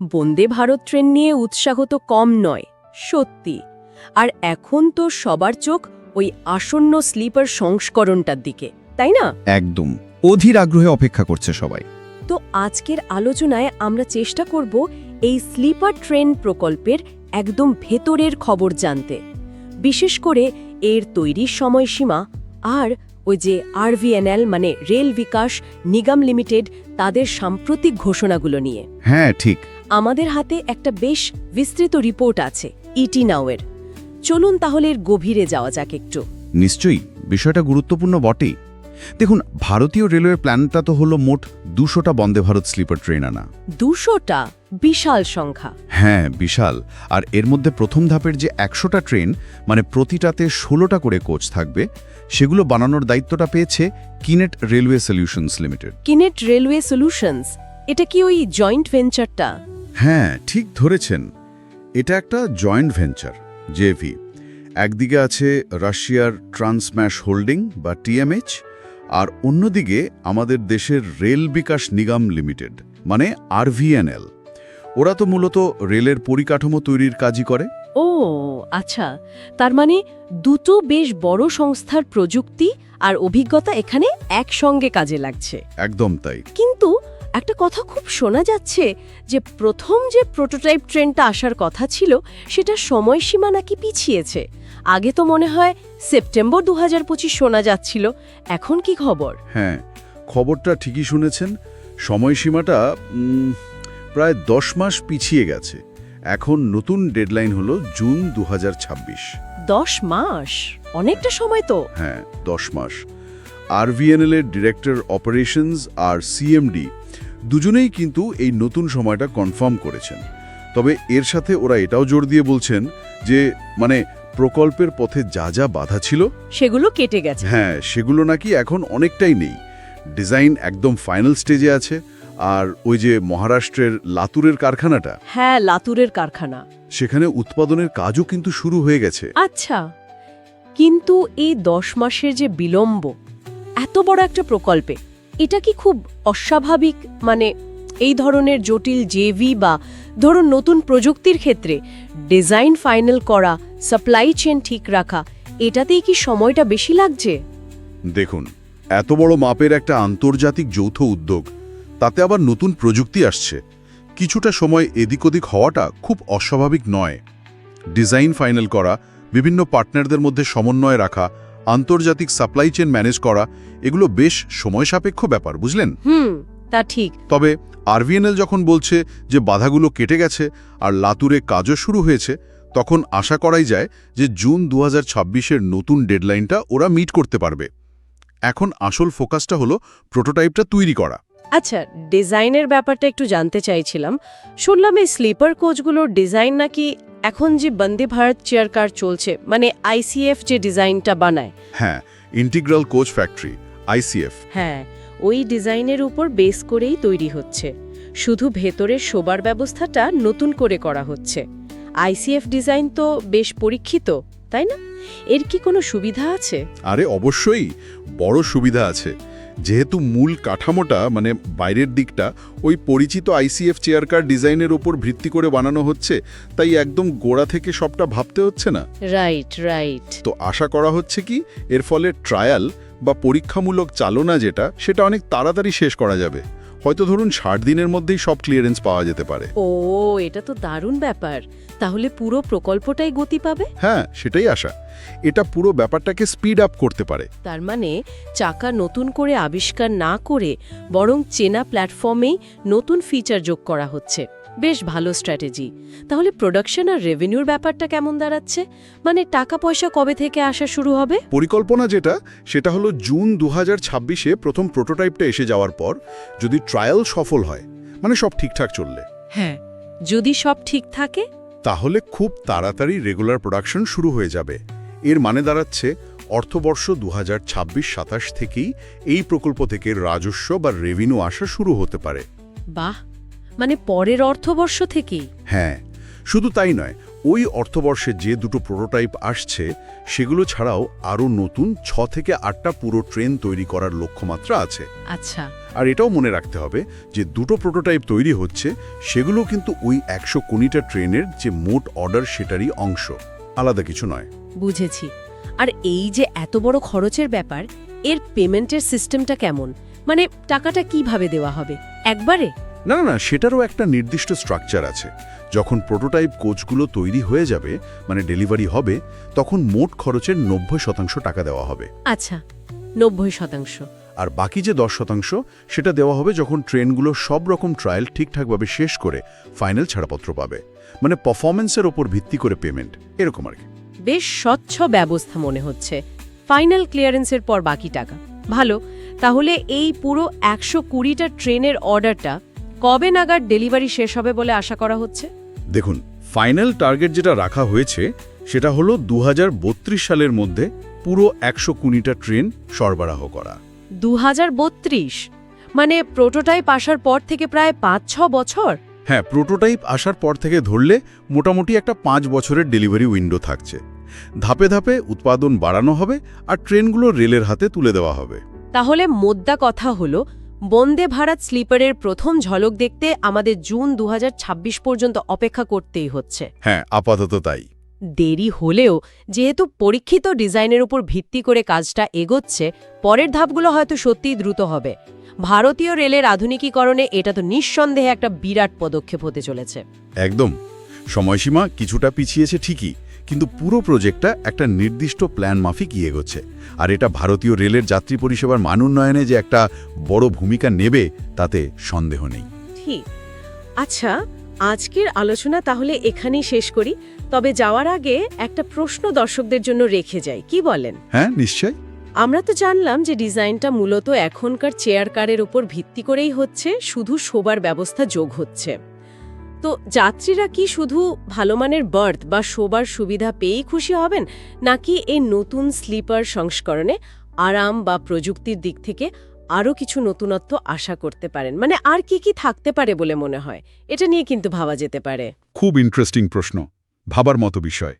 Vande Bharat train নিয়ে উৎসাহ তো কম নয় সত্যি। আর এখন তো সবার চোখ ওই আসন্ন স্লিপার সংস্করণটার দিকে তাই না? একদম। অধীর আগ্রহে অপেক্ষা করছে সবাই। তো আজকের আলোচনায় আমরা চেষ্টা করব এই স্লিপার ট্রেন প্রকল্পের একদম ভেতরের খবর জানতে। বিশেষ করে এর তৈরির সময়সীমা আর ওই যে আরভিএনএল মানে রেল বিকাশ নিগম লিমিটেড তাদের সাম্প্রতিক ঘোষণাগুলো নিয়ে। হ্যাঁ ঠিক। আমাদের হাতে একটা বেশ বিস্তৃত রিপোর্ট আছে ইটি নাওয়ের চলুন তাহলে এর গভীরে যাওয়া যাক একটু। নিশ্চয়ই বিষয়টা গুরুত্বপূর্ণ বটেই। দেখুন ভারতীয় রেলওয়ের প্ল্যানটা তো হলো মোট দুশোটা বন্দে ভারত স্লিপার ট্রেন আনা। দুশোটা? বিশাল সংখ্যা। হ্যাঁ বিশাল। আর এর মধ্যে প্রথম ধাপের যে একশোটা ট্রেন মানে প্রতিটাতে ষোলোটা করে কোচ থাকবে সেগুলো বানানোর দায়িত্বটা পেয়েছে Kinet Railway Solutions Limited. Kinet Railway Solutions? এটা কি ওই জয়েন্ট ভেঞ্চারটা? হ্যাঁ ঠিক ধরেছেন। এটা একটা জয়েন্ট ভেঞ্চার জেভি একদিকে আছে রাশিয়ার ট্রান্সম্যাশ হোল্ডিং বা টিএমএইচ আর অন্যদিকে আমাদের দেশের রেল বিকাশ নিগম লিমিটেড মানে আরভিএনএল ওরা তো মূলত রেলের পরিকাঠামো তৈরির কাজই করে। ও আচ্ছা। তার মানে দুটো বেশ বড় সংস্থার প্রযুক্তি আর অভিজ্ঞতা এখানে একসঙ্গে কাজে লাগছে। একদম তাই। একটা কথা খুব শোনা যাচ্ছে যে প্রথম যে প্রোটোটাইপ ট্রেনটা আসার কথা ছিল সেটা সময়সীমা নাকি পিছিয়েছে। আগে তো মনে হয় সেপ্টেম্বর দু হাজার পঁচিশ শোনা যাচ্ছিল এখন কি খবর? হ্যাঁ খবরটা ঠিকই শুনেছেন। সময়সীমাটা প্রায় দশ মাস পিছিয়ে গেছে। এখন নতুন ডেডলাইন হলো জুন দু হাজার ছাব্বিশ। দশ মাস? অনেকটা সময় তো। হ্যাঁ দশ মাস। আরভিএনএল এর ডিরেক্টর অপারেশনস আর সিএমডি দুজনেই কিন্তু এই নতুন সময়টা কনফার্ম করেছেন। তবে এর সাথে ওরা এটাও জোর দিয়ে বলছেন যে মানে প্রকল্পের পথে যা যা বাধা ছিল সেগুলো কেটে গেছে। হ্যাঁ সেগুলো নাকি এখন অনেকটাই নেই। ডিজাইন একদম ফাইনাল স্টেজে আছে আর ওই যে মহারাষ্ট্রের লাতুরের কারখানাটা হ্যাঁ লাতুরের কারখানা। সেখানে উৎপাদনের কাজও কিন্তু শুরু হয়ে গেছে। আচ্ছা কিন্তু এই দশ মাসের যে বিলম্ব এত বড় একটা প্রকল্পে এটা কি খুব অস্বাভাবিক? মানে এই ধরনের জটিল জেভি বা ধরুন নতুন প্রযুক্তির ক্ষেত্রে ডিজাইন ফাইনাল করা সাপ্লাই চেন ঠিক রাখা, এটাতেই কি সময়টা বেশি লাগছে? দেখুন, এত বড় মাপের একটা আন্তর্জাতিক যৌথ উদ্যোগ, তাতে আবার নতুন প্রযুক্তি আসছে। কিছুটা সময় এদিক ওদিক হওয়াটা খুব অস্বাভাবিক নয়। ডিজাইন ফাইনাল করা, বিভিন্ন পার্টনারদের মধ্যে সমন্বয় রাখা আন্তর্জাতিক সাপ্লাই চেন ম্যানেজ করা এগুলো বেশ সময় সাপেক্ষ ব্যাপার বুঝলেন? হুম তা ঠিক। তবে আরভিএনএল যখন বলছে যে বাধাগুলো কেটে গেছে আর লাতুরে কাজও শুরু হয়েছে তখন আশা করাই যায় যে জুন দু হাজার নতুন ডেডলাইনটা ওরা মিট করতে পারবে। এখন আসল ফোকাসটা হলো প্রোটোটাইপটা তৈরি করা। আচ্ছা ডিজাইনের ব্যাপারটা একটু জানতে চাইছিলাম। শুনলাম এই স্লিপার কোচগুলোর ডিজাইন নাকি এখন যে বন্দে ভারত চেয়ার কার চলছে মানে আইসিএফ যে ডিজাইনটা বানায়। হ্যাঁ ইন্টিগ্রাল কোচ ফ্যাক্টরি আইসিএফ হ্যাঁ ওই ডিজাইনের উপর বেস করেই তৈরি হচ্ছে। শুধু ভেতরের শোবার ব্যবস্থাটা নতুন করে করা হচ্ছে। আইসিএফ ডিজাইন তো বেশ পরীক্ষিত তাই না? এর কি কোনো সুবিধা আছে? আরে অবশ্যই বড় সুবিধা আছে। যেহেতু মূল কাঠামোটা মানে বাইরের দিকটা ওই পরিচিত আইসিএফ চেয়ারকার ডিজাইনের ওপর ভিত্তি করে বানানো হচ্ছে তাই একদম গোড়া থেকে সবটা ভাবতে হচ্ছে না? রাইট রাইট তো আশা করা হচ্ছে কি এর ফলে ট্রায়াল বা পরীক্ষামূলক চালনা যেটা সেটা অনেক তাড়াতাড়ি শেষ করা যাবে। হয়তো ধরুন ষাট দিনের মধ্যেই সব ক্লিয়ারেন্স পাওয়া যেতে পারে। ও এটা তো দারুণ ব্যাপার। তাহলে পুরো প্রকল্পটাই গতি পাবে? হ্যাঁ সেটাই আশা। এটা পুরো ব্যাপারটাকে স্পিড আপ করতে পারে। তার মানে চাকা নতুন করে আবিষ্কার না করে বরং চেনা প্ল্যাটফর্মেই নতুন ফিচার যোগ করা হচ্ছে। বেশ ভালো স্ট্র্যাটেজি তাহলে প্রোডাকশন আর রেভিনিউর ব্যাপারটা কেমন দাঁড়াচ্ছে? মানে টাকা পয়সা কবে থেকে আসা শুরু হবে? পরিকল্পনা যেটা সেটা হলো জুন দু হাজার ছাব্বিশে প্রথম প্রোটোটাইপটা এসে যাওয়ার পর যদি ট্রায়াল সফল হয় মানে সব ঠিকঠাক চললে। হ্যাঁ যদি সব ঠিক থাকে? তাহলে খুব তাড়াতাড়ি রেগুলার প্রোডাকশন শুরু হয়ে যাবে। এর মানে দাঁড়াচ্ছে অর্থবর্ষ দু হাজার ছাব্বিশ সাতাশ থেকেই এই প্রকল্প থেকে রাজস্ব বা রেভিনিউ আসা শুরু হতে পারে। বাহ! মানে পরের অর্থবর্ষ থেকেই? হ্যাঁ শুধু তাই নয় ওই অর্থবর্ষে যে দুটো প্রোটোটাইপ আসছে সেগুলো ছাড়াও আরও নতুন ছ থেকে আটটা পুরো ট্রেন তৈরি করার লক্ষ্যমাত্রা আছে। আচ্ছা। আর এটাও মনে রাখতে হবে যে দুটো প্রোটোটাইপ তৈরি হচ্ছে সেগুলো কিন্তু ওই একশো কোনিটা ট্রেনের যে মোট অর্ডার সেটারই অংশ। আলাদা কিছু নয়। বুঝেছি। আর এই যে এত বড় খরচের ব্যাপার এর পেমেন্টের সিস্টেমটা কেমন? মানে টাকাটা কীভাবে দেওয়া হবে? একবারে? না না সেটারও একটা নির্দিষ্ট স্ট্রাকচার আছে। যখন প্রোটোটাইপ কোচগুলো তৈরি হয়ে যাবে মানে ডেলিভারি হবে তখন মোট খরচের নব্বই শতাংশ টাকা দেওয়া হবে। আচ্ছা নব্বই শতাংশ। আর বাকি যে দশ শতাংশ সেটা দেওয়া হবে যখন ট্রেনগুলো সব রকম ট্রায়াল ঠিকঠাকভাবে শেষ করে ফাইনাল ছাড়াপত্র পাবে। মানে পারফরমেন্সের ওপর ভিত্তি করে পেমেন্ট এরকম আর কি। বেশ স্বচ্ছ ব্যবস্থা মনে হচ্ছে। ফাইনাল ক্লিয়ারেন্সের পর বাকি টাকা। ভালো তাহলে এই পুরো একশো কুড়িটা ট্রেনের অর্ডারটা কবে নাগাদ ডেলিভারি শেষ হবে বলে আশা করা হচ্ছে? দেখুন ফাইনাল টার্গেট যেটা রাখা হয়েছে সেটা হলো দু হাজার বত্রিশ সালের মধ্যে পুরো একশো কুড়িটা ট্রেন সরবরাহ করা। দুহাজার বত্রিশ? মানে প্রোটোটাইপ আসার পর থেকে প্রায় পাঁচ ছ বছর? হ্যাঁ প্রোটোটাইপ আসার পর থেকে ধরলে মোটামুটি একটা পাঁচ বছরের ডেলিভারি উইন্ডো থাকছে। ধাপে ধাপে উৎপাদন বাড়ানো হবে আর ট্রেনগুলো রেলের হাতে তুলে দেওয়া হবে। তাহলে মোদ্দা কথা হলো বন্দে ভারত স্লিপারের প্রথম ঝলক দেখতে আমাদের জুন দু হাজার ছাব্বিশ পর্যন্ত অপেক্ষা করতেই হচ্ছে। হ্যাঁ আপাতত তাই। দেরি হলেও যেহেতু পরীক্ষিত ডিজাইনের উপর ভিত্তি করে কাজটা এগোচ্ছে পরের ধাপগুলো হয়তো সত্যিই দ্রুত হবে। ভারতীয় রেলের আধুনিকীকরণে এটা তো নিঃসন্দেহে একটা বিরাট পদক্ষেপ হতে চলেছে। একদম। সময়সীমা কিছুটা পিছিয়েছে ঠিকই কিন্তু পুরো প্রজেক্টটা একটা নির্দিষ্ট প্ল্যান মাফিক এগোচ্ছে। আর এটা ভারতীয় রেলের যাত্রী পরিষেবার মান উন্নয়নে যে একটা বড় ভূমিকা নেবে তাতে সন্দেহ নেই। ঠিক। আচ্ছা আজকের আলোচনা তাহলে এখানেই শেষ করি। তবে যাওয়ার আগে একটা প্রশ্ন দর্শকদের জন্য রেখে যাই। কি বলেন? হ্যাঁ নিশ্চয় আমরা তো জানলাম যে ডিজাইনটা মূলত এখনকার চেয়ার কারের ওপর ভিত্তি করেই হচ্ছে শুধু শোবার ব্যবস্থা যোগ হচ্ছে। তো যাত্রীরা কি শুধু ভালো মানের বার্থ বা শোবার সুবিধা পেয়েই খুশি হবেন, নাকি এই নতুন স্লিপার সংস্করণে আরাম বা প্রযুক্তির দিক থেকে আরও কিছু নতুনত্ব আশা করতে পারেন? মানে আর কি কি থাকতে পারে বলে মনে হয়? এটা নিয়ে কিন্তু ভাবা যেতে পারে। খুব ইন্টারেস্টিং প্রশ্ন, ভাবার মতো বিষয়।